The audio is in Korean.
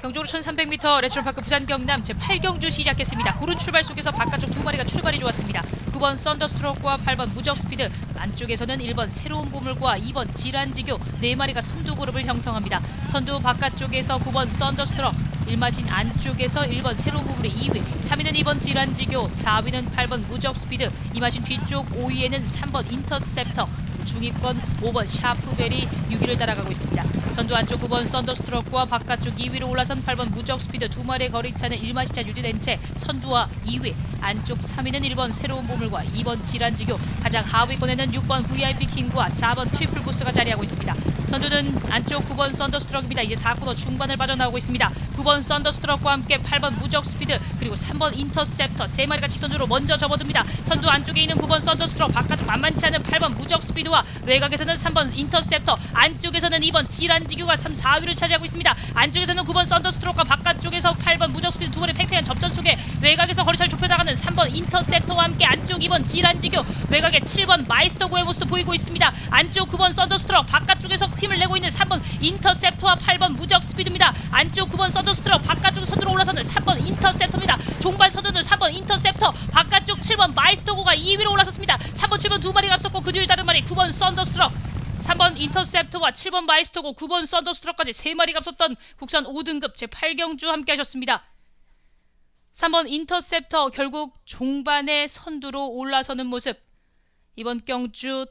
경주로 1300m 레츠럴파크 부산 경남 제8경주 시작했습니다. 구른 출발 속에서 바깥쪽 두 마리가 출발이 좋았습니다. 9번 썬더스트로크와 8번 무적 스피드 안쪽에서는 1번 새로운 보물과 2번 질환지교 네 마리가 선두 그룹을 형성합니다. 선두 바깥쪽에서 9번 썬더스트로크 1마신 안쪽에서 1번 새로운 보물의 2위 3위는 2번 질환지교 4위는 8번 무적 스피드 2마신 뒤쪽 5위에는 3번 인터셉터 중위권 5번 샤프벨이 6위를 따라가고 있습니다. 선두 안쪽 9번 썬더스트로크와 바깥쪽 2위로 올라선 8번 무적 스피드 두 마리의 거리차는 1마시차 유지된 채 선두와 2위 안쪽 3위는 1번 새로운 보물과 2번 질환지교 가장 하위권에는 6번 VIP 킹과 4번 트리플 보스가 자리하고 있습니다. 선두는 안쪽 9번 썬더스트럭입니다. 이제 4코너 중반을 빠져나오고 있습니다. 9번 썬더스트럭과 함께 8번 무적 스피드 그리고 3번 인터셉터 세 마리가 직선주로 먼저 접어듭니다. 선두 안쪽에 있는 9번 썬더스트럭 바깥쪽 만만치 않은 8번 무적 스피드와 외곽에서는 3번 인터셉터 안쪽에서는 2번 질환지교가 3, 4위를 차지하고 있습니다. 안쪽에서는 9번 썬더스트럭과 바깥쪽에서 8번 무적 스피드 두 번의 팽팽한 접전 속에 외곽에서 거리차를 좁혀나가는 3번 인터셉터와 함께 안쪽 2번 질환지교 외곽에 7번 마이스터 고의 모습도 보이고 있습니다. 안쪽 9번 썬더스트럭 바깥쪽에서 힘을 내고 있는 3번 인터셉터와 8번 무적 스피드입니다. 안쪽 9번 썬더스트럭 바깥쪽 선두로 올라서는 3번 인터셉터입니다. 종반 선두는 3번 인터셉터 바깥쪽 7번 마이스터고가 2위로 올라섰습니다. 3번 7번 두 마리가 앞섰고 그 뒤를 다른 마리 9번 썬더스트럭 3번 인터셉터와 7번 마이스터고 9번 썬더스트럭까지 세 마리가 앞섰던 국산 5등급 제8경주 함께 하셨습니다. 3번 인터셉터 결국 종반의 선두로 올라서는 모습. 이번 경주